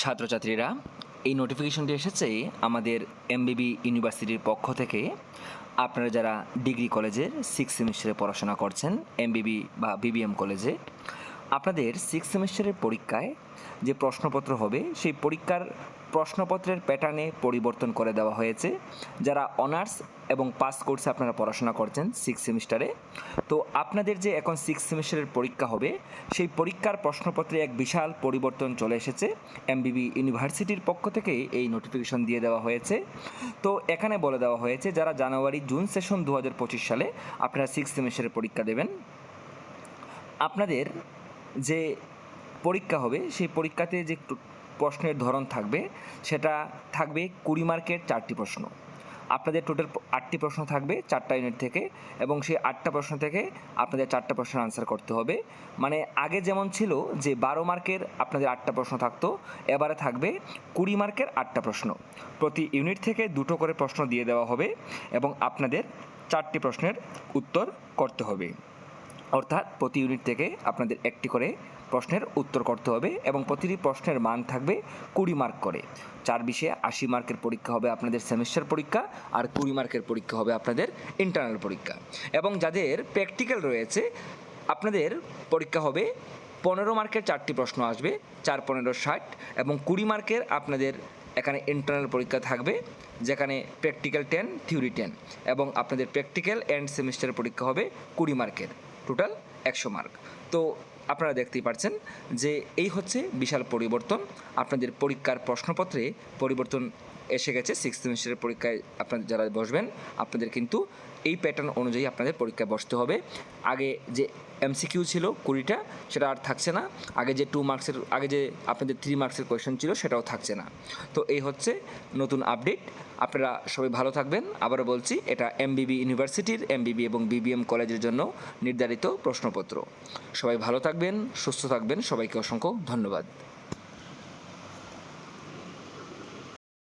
ছাত্রছাত্রীরা, এই নোটিফিকেশনটি এসেছে আমাদের এমবিবি ইউনিভার্সিটির পক্ষ থেকে। আপনারা যারা ডিগ্রি কলেজের সিক্স সেমিস্টারে পড়াশোনা করছেন এমবিবি বা বিবিএম কলেজে আপনাদের সিক্স সেমিস্টারের পরীক্ষায় যে প্রশ্নপত্র হবে, সেই পরীক্ষার প্রশ্নপত্রের প্যাটার্নে পরিবর্তন করে দেওয়া হয়েছে। যারা অনার্স এবং পাস কোর্সে আপনারা পড়াশোনা করছেন সিক্স সেমিস্টারে, তো আপনাদের যে এখন সিক্স সেমিস্টারের পরীক্ষা হবে, সেই পরীক্ষার প্রশ্নপত্রে এক বিশাল পরিবর্তন চলে এসেছে। এমবিবি ইউনিভার্সিটির পক্ষ থেকে এই নোটিফিকেশন দিয়ে দেওয়া হয়েছে। তো এখানে বলে দেওয়া হয়েছে, যারা জানুয়ারি, জুন সেশন দু হাজার পঁচিশ সালে আপনারা সিক্স সেমিস্টারের পরীক্ষা দেবেন, আপনাদের যে পরীক্ষা হবে, সেই পরীক্ষাতে যে প্রশ্নের ধরন থাকবে, সেটা থাকবে কুড়ি মার্কের চারটি প্রশ্ন। আপনাদের টোটাল আটটি প্রশ্ন থাকবে চারটা ইউনিট থেকে এবং সেই আটটা প্রশ্ন থেকে আপনাদের চারটা প্রশ্নের আনসার করতে হবে। মানে আগে যেমন ছিল যে বারো মার্কের আপনাদের আটটা প্রশ্ন থাকতো, এবারে থাকবে কুড়ি মার্কের আটটা প্রশ্ন। প্রতি ইউনিট থেকে দুটো করে প্রশ্ন দিয়ে দেওয়া হবে এবং আপনাদের চারটি প্রশ্নের উত্তর করতে হবে। অর্থাৎ প্রতি ইউনিট থেকে আপনাদের একটি করে প্রশ্নের উত্তর করতে হবে এবং প্রতিটি প্রশ্নের মান থাকবে কুড়ি মার্ক করে। চার বিষয়ে আশি মার্কের পরীক্ষা হবে আপনাদের সেমিস্টার পরীক্ষা আর কুড়ি মার্কের পরীক্ষা হবে আপনাদের ইন্টারনাল পরীক্ষা। এবং যাদের প্র্যাকটিক্যাল রয়েছে, আপনাদের পরীক্ষা হবে পনেরো মার্কের চারটি প্রশ্ন আসবে, চার, পনেরো, ষাট এবং কুড়ি মার্কের আপনাদের এখানে ইন্টারনাল পরীক্ষা থাকবে, যেখানে প্র্যাকটিক্যাল টেন থিওরি টেন এবং আপনাদের প্র্যাকটিক্যাল অ্যান্ড সেমিস্টার পরীক্ষা হবে কুড়ি মার্কের টোটাল একশো মার্ক। তো আপনারা দেখতেই পারছেন যে এই হচ্ছে বিশাল পরিবর্তন। আপনাদের পরীক্ষার প্রশ্নপত্রে পরিবর্তন এসে গেছে। সিক্স সেমিস্টারের পরীক্ষায় আপনাদের যারা বসবেন, আপনাদের কিন্তু এই প্যাটার্ন অনুযায়ী আপনাদের পরীক্ষায় বসতে হবে। আগে যে এমসিকিউ ছিল কুড়িটা, সেটা আর থাকছে না। আগে যে টু মার্কসের আগে যে আপনাদের থ্রি মার্কসের কোয়েশ্চেন ছিল, সেটাও থাকছে না। তো এই হচ্ছে নতুন আপডেট আপনারা সবাই ভালো থাকবেন। আবারও বলছি, এটা এমবিবি ইউনিভার্সিটির এমবিবি এবং বিবিএম কলেজের জন্য নির্ধারিত প্রশ্নপত্র। সবাই ভালো থাকবেন, সুস্থ থাকবেন। সবাইকে অসংখ্য ধন্যবাদ।